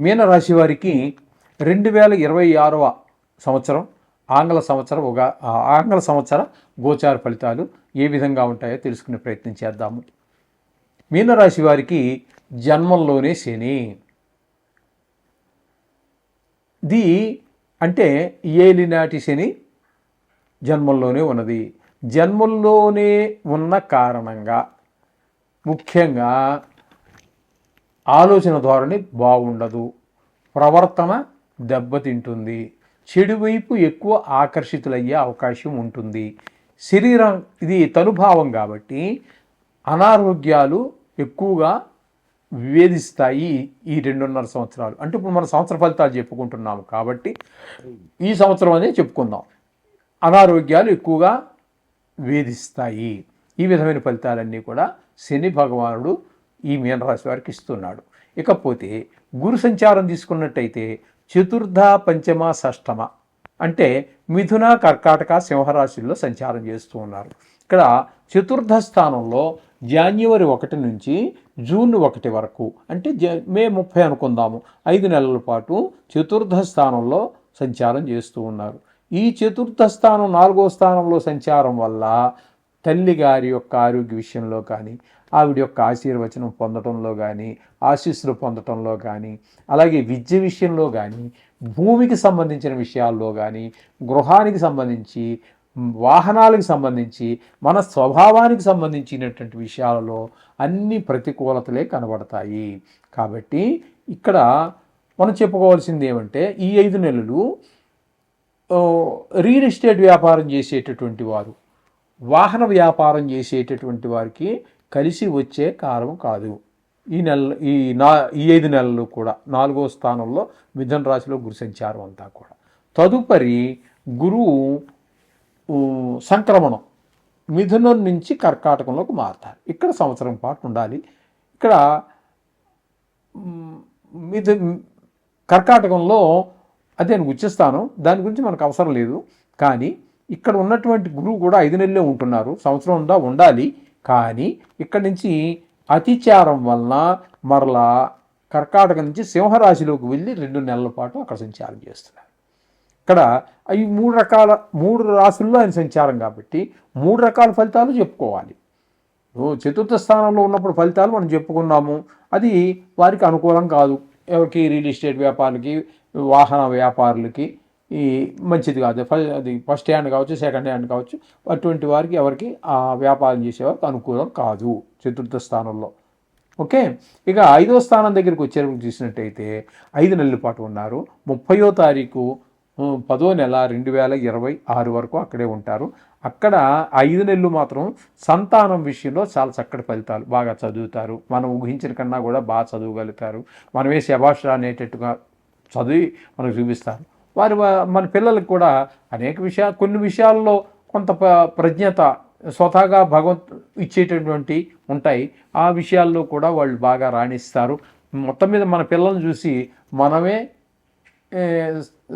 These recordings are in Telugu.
మీనరాశి వారికి రెండు వేల ఇరవై ఆరవ సంవత్సరం ఆంగ్ల సంవత్సరం ఒక ఆంగ్ల సంవత్సర గోచార ఫలితాలు ఏ విధంగా ఉంటాయో తెలుసుకునే ప్రయత్నం చేద్దాము. మీనరాశి వారికి జన్మంలోనే శని. ది అంటే ఏలినాటి శని జన్మంలోనే ఉన్నది. జన్మంలోనే ఉన్న కారణంగా ముఖ్యంగా ఆలోచన ధోరణి బాగుండదు. ప్రవర్తన దెబ్బతింటుంది. చెడువైపు ఎక్కువ ఆకర్షితులయ్యే అవకాశం ఉంటుంది. శరీరం ఇది తనుభావం కాబట్టి అనారోగ్యాలు ఎక్కువగా వేధిస్తాయి ఈ రెండున్నర సంవత్సరాలు. అంటే ఇప్పుడు మనం సంవత్సర ఫలితాలు చెప్పుకుంటున్నాము కాబట్టి ఈ సంవత్సరం అనేది చెప్పుకుందాం. అనారోగ్యాలు ఎక్కువగా వేధిస్తాయి ఈ విధమైన ఫలితాలన్నీ కూడా శని భగవానుడు ఈ మీనరాశి వారికి ఇస్తున్నాడు. ఇకపోతే గురు సంచారం తీసుకున్నట్టయితే చతుర్థ పంచమ షష్టమ అంటే మిథున కర్కాటక సింహరాశుల్లో సంచారం చేస్తూ ఉన్నారు. ఇక్కడ చతుర్థ స్థానంలో జాన్యువరి ఒకటి నుంచి జూన్ ఒకటి వరకు అంటే జ మే ముప్పై అనుకుందాము. ఐదు నెలల పాటు చతుర్థ స్థానంలో సంచారం చేస్తూ ఉన్నారు. ఈ చతుర్థ స్థానం నాలుగో స్థానంలో సంచారం వల్ల తల్లి గారి యొక్క ఆరోగ్య విషయంలో కానీ ఆవిడ యొక్క ఆశీర్వచనం పొందటంలో కానీ ఆశీస్సులు పొందటంలో కానీ అలాగే విద్య విషయంలో కానీ భూమికి సంబంధించిన విషయాల్లో కానీ గృహానికి సంబంధించి వాహనాలకు సంబంధించి మన స్వభావానికి సంబంధించినటువంటి విషయాలలో అన్ని ప్రతికూలతలే కనబడతాయి. కాబట్టి ఇక్కడ మనం చెప్పుకోవాల్సింది ఏమంటే ఈ ఐదు నెలలు రియల్ ఎస్టేట్ వ్యాపారం చేసేటటువంటి వారు వాహన వ్యాపారం చేసేటటువంటి వారికి కలిసి వచ్చే కాలం కాదు. ఈ నెల ఈ నా ఈ ఐదు నెలలు కూడా నాలుగో స్థానంలో మిథున రాశిలో గురు సంచారం అంతా కూడా. తదుపరి గురువు సంక్రమణం. మిథునం నుంచి కర్కాటకంలోకి మారుతారు. ఇక్కడ సంవత్సరం పాటు ఉండాలి. ఇక్కడ మిథు కర్కాటకంలో అదే నేను స్థానం దాని గురించి మనకు అవసరం లేదు. కానీ ఇక్కడ ఉన్నటువంటి గురువు కూడా ఐదు నెలలే ఉంటున్నారు. సంవత్సరం ఉందా? ఉండాలి. కానీ ఇక్కడ నుంచి అతిచారం వలన మరలా కర్కాటక నుంచి సింహరాశిలోకి వెళ్ళి రెండు నెలల పాటు అక్కడ సంచారం చేస్తున్నారు. ఇక్కడ ఈ మూడు రకాల మూడు రాశుల్లో ఆయన సంచారం కాబట్టి మూడు రకాల ఫలితాలు చెప్పుకోవాలి. చతుర్థ స్థానంలో ఉన్నప్పుడు ఫలితాలు మనం చెప్పుకున్నాము. అది వారికి అనుకూలం కాదు. ఎవరికి రియల్ ఎస్టేట్ వ్యాపారులకి వాహన వ్యాపారులకి ఈ మంచిది కాదు. అది ఫస్ట్ హ్యాండ్ కావచ్చు సెకండ్ హ్యాండ్ కావచ్చు అటువంటి వారికి ఎవరికి ఆ వ్యాపారం చేసేవారికి అనుకూలం కాదు చతుర్థ స్థానంలో. ఓకే? ఇక ఐదో స్థానం దగ్గరికి వచ్చేటప్పుడు చూసినట్టయితే ఐదు నెలల పాటు ఉన్నారు. ముప్పయో తారీఖు పదో నెల రెండు వేల ఇరవై ఆరు వరకు అక్కడే ఉంటారు. అక్కడ ఐదు నెలలు మాత్రం సంతానం విషయంలో చాలా చక్కటి ఫలితాలు బాగా చదువుతారు. మనం ఊహించిన కన్నా కూడా బాగా చదవగలుగుతారు. మనమే శభాష అనేటట్టుగా చదివి మనకు చూపిస్తారు. వారి మన పిల్లలకు కూడా అనేక విషయాలు కొన్ని విషయాల్లో కొంత ప్రజ్ఞత స్వతహాగా భగవంత్ ఇచ్చేటటువంటి ఉంటాయి. ఆ విషయాల్లో కూడా వాళ్ళు బాగా రాణిస్తారు. మొత్తం మీద మన పిల్లల్ని చూసి మనమే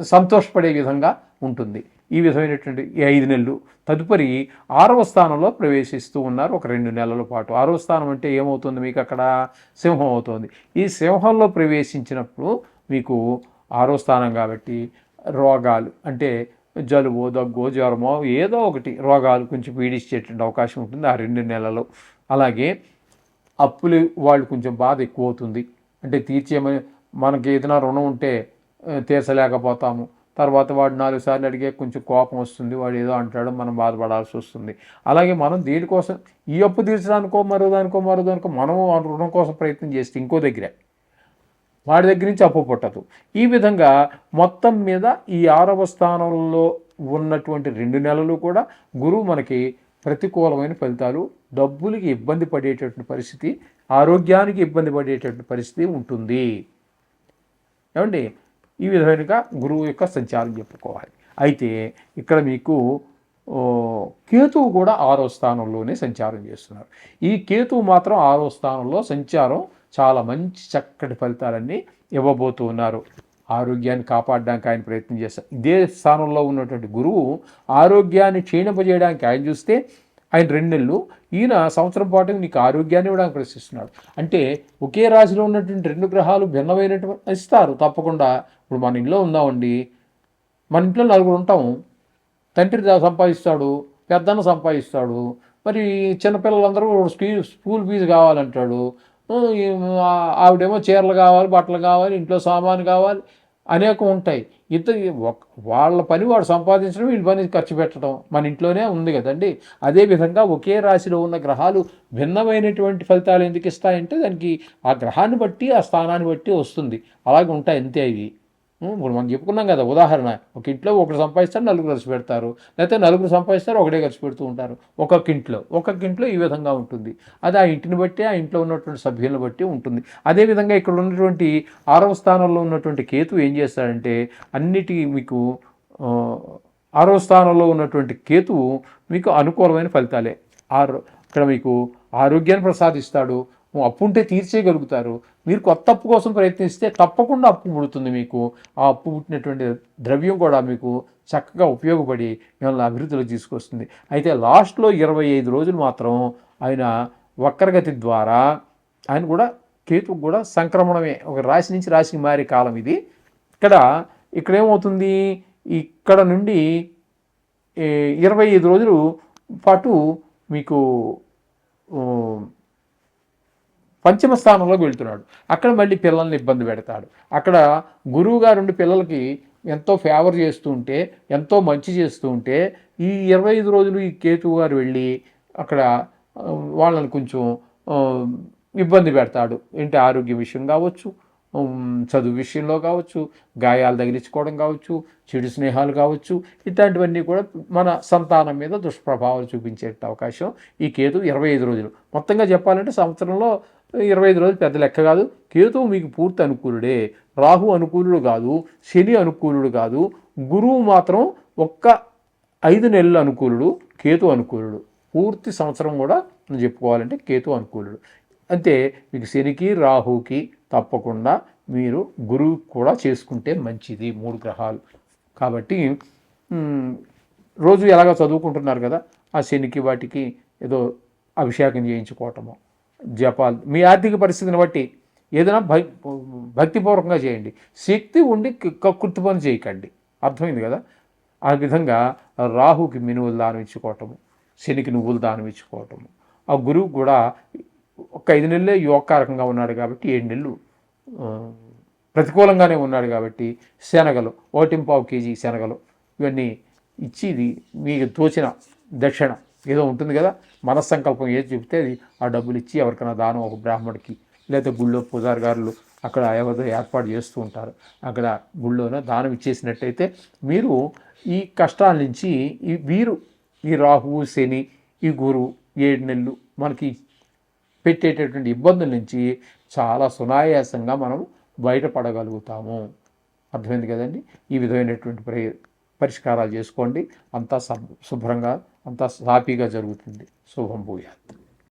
సంతోషపడే విధంగా ఉంటుంది. ఈ విధమైనటువంటి ఈ ఐదు నెలలు. తదుపరి ఆరవ స్థానంలో ప్రవేశిస్తూ ఉన్నారు. ఒక రెండు నెలల పాటు. ఆరవ స్థానం అంటే ఏమవుతుంది? మీకు అక్కడ సింహం అవుతుంది. ఈ సింహంలో ప్రవేశించినప్పుడు మీకు ఆరో స్థానం కాబట్టి రోగాలు అంటే జలుబు దగ్గు జ్వరమో ఏదో ఒకటి రోగాలు కొంచెం పీడించేటువంటి అవకాశం ఉంటుంది ఆ రెండు నెలలు అలాగే అప్పులు వాళ్ళు కొంచెం బాధ ఎక్కువ అవుతుంది అంటే తీర్చేమని మనకి ఏదైనా రుణం ఉంటే తీర్చలేకపోతాము. తర్వాత వాడు నాలుగు సార్లు అడిగే కొంచెం కోపం వస్తుంది. వాడు ఏదో అంటాడు మనం బాధపడాల్సి వస్తుంది. అలాగే మనం దేనికోసం ఈ అప్పు తీర్చడానికో మరో దానికో మరో దానికో మనం రుణం కోసం ప్రయత్నం చేస్తే ఇంకో దగ్గరే. వాడి దగ్గర నుంచి అప్పు పుట్టదు. ఈ విధంగా మొత్తం మీద ఈ ఆరవ స్థానంలో ఉన్నటువంటి రెండు నెలలు కూడా గురువు మనకి ప్రతికూలమైన ఫలితాలు డబ్బులకి ఇబ్బంది పడేటటువంటి పరిస్థితి ఆరోగ్యానికి ఇబ్బంది పడేటటువంటి పరిస్థితి ఉంటుంది. ఏమండి? ఈ విధమైనగా గురువు యొక్క సంచారం చెప్పుకోవాలి. అయితే ఇక్కడ మీకు కేతువు కూడా ఆరో స్థానంలోనే సంచారం చేస్తున్నారు. ఈ కేతువు మాత్రం ఆరో స్థానంలో సంచారం చాలా మంచి చక్కటి ఫలితాలన్నీ ఇవ్వబోతూ ఉన్నారు. ఆరోగ్యాన్ని కాపాడడానికి ఆయన ప్రయత్నం చేస్తారు ఇదే స్థానంలో ఉన్నటువంటి గురువు ఆరోగ్యాన్ని క్షీణింపజేయడానికి ఆయన చూస్తే ఆయన రెండు నెలలు ఈయన సంవత్సరం పాటు నీకు ఆరోగ్యాన్ని ఇవ్వడానికి ప్రశ్నిస్తున్నాడు. అంటే ఒకే రాశిలో ఉన్నటువంటి రెండు గ్రహాలు భిన్నమైనటువంటి ఇస్తారు. తప్పకుండా ఇప్పుడు మన ఇంట్లో ఉందామండి. మన ఇంట్లో నలుగురు ఉంటాం. తండ్రి సంపాదిస్తాడు పెద్దన్న సంపాదిస్తాడు. మరి చిన్నపిల్లలందరూ స్కూల్ స్కూల్ ఫీజు కావాలంటాడు. ఆవిడేమో చీరలు కావాలి బట్టలు కావాలి ఇంట్లో సామాను కావాలి అనేకం ఉంటాయి. ఇద్దరు వాళ్ళ పని వాడు సంపాదించడం వీళ్ళ పని ఖర్చు పెట్టడం మన ఇంట్లోనే ఉంది కదండి. అదేవిధంగా ఒకే రాశిలో ఉన్న గ్రహాలు భిన్నమైనటువంటి ఫలితాలు ఎందుకు ఇస్తాయంటే దానికి ఆ గ్రహాన్ని బట్టి ఆ స్థానాన్ని బట్టి వస్తుంది. అలాగే ఉంటాయి అంతే ఇవి. ఇప్పుడు మనం చెప్పుకున్నాం కదా ఉదాహరణ ఒక ఇంట్లో ఒకరు సంపాదిస్తారు నలుగురు ఖర్చు పెడతారు. లేకపోతే నలుగురు సంపాదిస్తారు ఒకటే ఖర్చు పెడుతూ ఉంటారు. ఒక్కొక్క ఇంట్లో ఒక్కొక్క ఇంట్లో ఈ విధంగా ఉంటుంది. అది ఆ ఇంటిని బట్టి ఆ ఇంట్లో ఉన్నటువంటి సభ్యులను బట్టి ఉంటుంది. అదేవిధంగా ఇక్కడ ఉన్నటువంటి ఆరవ స్థానంలో ఉన్నటువంటి కేతు ఏం చేస్తాడంటే అన్నిటి మీకు ఆరవ స్థానంలో ఉన్నటువంటి కేతువు మీకు అనుకూలమైన ఫలితాలే. ఆరు ఇక్కడ మీకు ఆరోగ్యాన్ని ప్రసాదిస్తాడు అప్పు ఉంటే తీర్చేయగలుగుతారు. మీరు కొత్త అప్పు కోసం ప్రయత్నిస్తే తప్పకుండా అప్పు పుడుతుంది మీకు. ఆ అప్పు పుట్టినటువంటి ద్రవ్యం కూడా మీకు చక్కగా ఉపయోగపడి మిమ్మల్ని అభివృద్ధిలో తీసుకొస్తుంది. అయితే లాస్ట్లో ఇరవై ఐదు రోజులు మాత్రం ఆయన వక్రగతి ద్వారా ఆయన కూడా కేతు కూడా సంక్రమణమే ఒక రాశి నుంచి రాశికి మారే కాలం ఇది. ఇక్కడ ఇక్కడ ఏమవుతుంది? ఇక్కడ నుండి ఇరవై ఐదు రోజులు పాటు మీకు పంచమ స్థానంలోకి వెళ్తున్నాడు. అక్కడ మళ్ళీ పిల్లల్ని ఇబ్బంది పెడతాడు. అక్కడ గురువు గారు పిల్లలకి ఎంతో ఫేవర్ చేస్తూ ఉంటే ఎంతో మంచి చేస్తూ ఉంటే ఈ ఇరవై ఐదు రోజులు ఈ కేతువు గారు వెళ్ళి అక్కడ వాళ్ళని కొంచెం ఇబ్బంది పెడతాడు. ఏంటి? ఆరోగ్య విషయం కావచ్చు చదువు విషయంలో కావచ్చు గాయాలు తగిలించుకోవడం కావచ్చు చెడు స్నేహాలు కావచ్చు ఇట్లాంటివన్నీ కూడా మన సంతానం మీద దుష్ప్రభావాలు చూపించే అవకాశం ఈ కేతు ఇరవై ఐదు రోజులు. మొత్తంగా చెప్పాలంటే సంవత్సరంలో ఇరవై ఐదు రోజులు పెద్ద లెక్క కాదు. కేతువు మీకు పూర్తి అనుకూలుడే. రాహు అనుకూలుడు కాదు. శని అనుకూలుడు కాదు. గురువు మాత్రం ఒక్క ఐదు నెలలు అనుకూలుడు కేతు అనుకూలుడు. పూర్తి సంవత్సరం కూడా చెప్పుకోవాలంటే కేతు అనుకూలుడు. అంతే మీకు శనికి రాహుకి తప్పకుండా మీరు గురువు కూడా చేసుకుంటే మంచిది. మూడు గ్రహాలు. కాబట్టి రోజు ఎలాగ చదువుకుంటున్నారు కదా ఆ శనికి వాటికి ఏదో అభిషేకం చేయించుకోవటము. జపాలు మీ ఆర్థిక పరిస్థితిని బట్టి ఏదైనా భక్ భక్తిపూర్వకంగా చేయండి. శక్తి ఉండి కక్కుర్తి పని చేయకండి. అర్థమైంది కదా? ఆ విధంగా రాహుకి మినువులు దానం ఇచ్చుకోవటము శనికి నువ్వులు దానం ఇచ్చుకోవటము ఆ గురువు కూడా ఒక ఐదు నెలలే యోగకారకంగా ఉన్నాడు కాబట్టి ఏడు నెలలు ప్రతికూలంగానే ఉన్నాడు కాబట్టి శనగలు ఓటింపావు కేజీ శనగలు ఇవన్నీ ఇచ్చి ఇది మీకు తోచిన దక్షిణ. ఏదో ఉంటుంది కదా మనస్సంకల్పం ఏది చెప్తే అది ఆ డబ్బులు ఇచ్చి ఎవరికైనా దానం ఒక బ్రాహ్మడికి లేదా గుళ్ళో పూజారి గారులు అక్కడ ఎవరిదో ఏర్పాటు చేస్తూ ఉంటారు. అక్కడ గుళ్ళోన దానం ఇచ్చేసినట్టయితే మీరు ఈ కష్టాల నుంచి ఈ వీరు ఈ రాహువు శని ఈ గురు ఏడు నెలలు మనకి పెట్టేటటువంటి ఇబ్బందుల నుంచి చాలా సునాయాసంగా మనం బయటపడగలుగుతాము. అర్థమైంది కదండి? ఈ విధమైనటువంటి పరి పరిష్కారాలు చేసుకోండి. అంతా శుభ్రంగా అంతా సాఫీగా జరుగుతుంది. శుభం భూయాత్.